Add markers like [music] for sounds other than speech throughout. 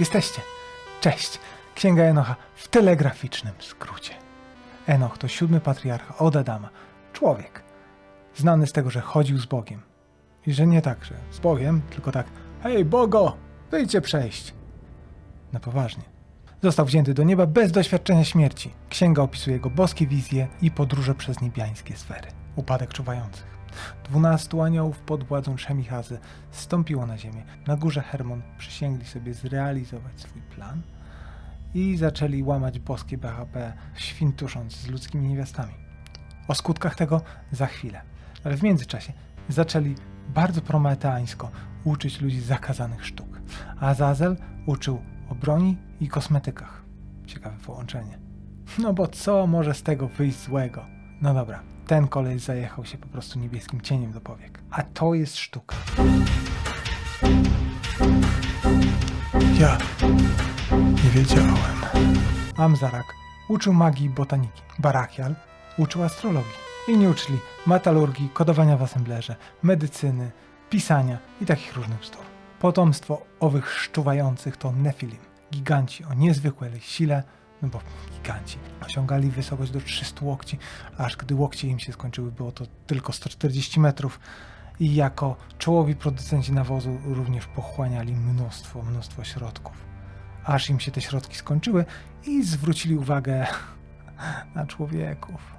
Jesteście. Cześć. Księga Enocha w telegraficznym skrócie. Enoch to siódmy patriarcha od Adama. Człowiek. Znany z tego, że chodził z Bogiem. I że nie tak, że z Bogiem, tylko tak Hej, Bogo! Wyjdźcie przejść. Na poważnie. Został wzięty do nieba bez doświadczenia śmierci. Księga opisuje jego boskie wizje i podróże przez niebiańskie sfery. Upadek czuwających. Dwunastu aniołów pod władzą Szemichazy stąpiło na ziemię. Na górze Hermon przysięgli sobie zrealizować swój plan i zaczęli łamać boskie BHP, świntusząc z ludzkimi niewiastami. O skutkach tego za chwilę. Ale w międzyczasie zaczęli bardzo prometeańsko uczyć ludzi zakazanych sztuk. A Azazel uczył o broni i kosmetykach. Ciekawe połączenie. No bo co może z tego wyjść złego? No dobra, ten kolej zajechał się po prostu niebieskim cieniem do powiek. A to jest sztuka. Ja nie wiedziałem. Amzarak uczył magii botaniki. Barachial uczył astrologii. Inni uczyli metalurgii, kodowania w assemblerze, medycyny, pisania i takich różnych bzdur. Potomstwo owych szczuwających to Nefilim, giganci o niezwykłej sile, no bo giganci. Osiągali wysokość do 300 łokci, aż gdy łokcie im się skończyły, było to tylko 140 metrów. I jako czołowi producenci nawozu również pochłaniali mnóstwo, mnóstwo środków. Aż im się te środki skończyły i zwrócili uwagę [laughs] na człowieków.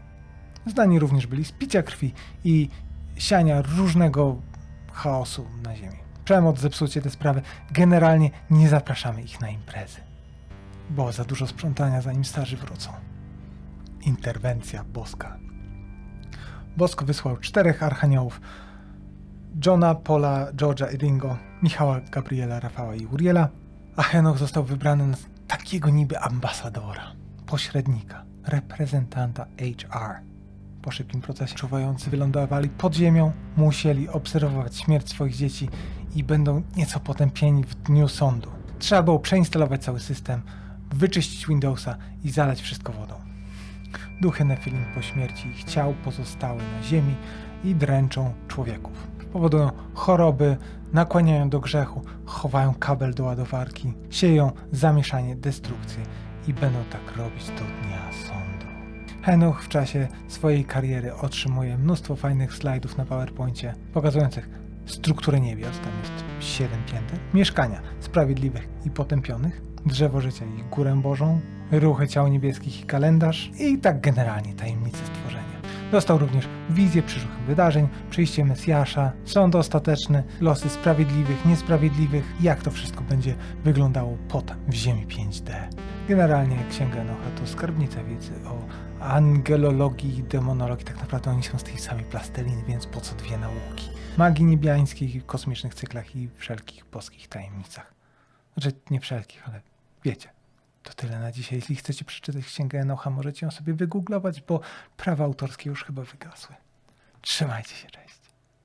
Znani również byli z picia krwi i siania różnego chaosu na ziemi. Przemoc, zepsucie te sprawy. Generalnie nie zapraszamy ich na imprezy. Bo za dużo sprzątania, zanim starzy wrócą. Interwencja boska. Bosko wysłał czterech archaniołów. Johna, Paula, George'a i Ringo, Michała, Gabriela, Rafała i Uriela, a Henoch został wybrany na takiego niby ambasadora, pośrednika, reprezentanta HR. Po szybkim procesie czuwający wylądowali pod ziemią, musieli obserwować śmierć swoich dzieci i będą nieco potępieni w dniu sądu. Trzeba było przeinstalować cały system, wyczyścić Windowsa i zalać wszystko wodą. Duchy Nefilim po śmierci ich ciał pozostały na ziemi i dręczą człowieków. Powodują choroby, nakłaniają do grzechu, chowają kabel do ładowarki, sieją zamieszanie, destrukcję i będą tak robić do dnia sądu. Henoch w czasie swojej kariery otrzymuje mnóstwo fajnych slajdów na PowerPoincie pokazujących strukturę niebios, tam jest 7 pięter, mieszkania sprawiedliwych i potępionych, drzewo życia i górę Bożą, ruchy ciał niebieskich i kalendarz i tak generalnie tajemnice stworzenia. Dostał również wizję przyszłych wydarzeń, przyjście Mesjasza, sąd ostateczny, losy sprawiedliwych, niesprawiedliwych jak to wszystko będzie wyglądało potem w Ziemi 5D. Generalnie Księga Enocha to skarbnica wiedzy o angelologii i demonologii. Tak naprawdę oni są z tej samej plasteliny, więc po co dwie nauki? Magii niebiańskich, kosmicznych cyklach i wszelkich boskich tajemnicach. Znaczy nie wszelkich, ale wiecie. To tyle na dzisiaj. Jeśli chcecie przeczytać Księgę Enocha, możecie ją sobie wygooglować, bo prawa autorskie już chyba wygasły. Trzymajcie się, cześć.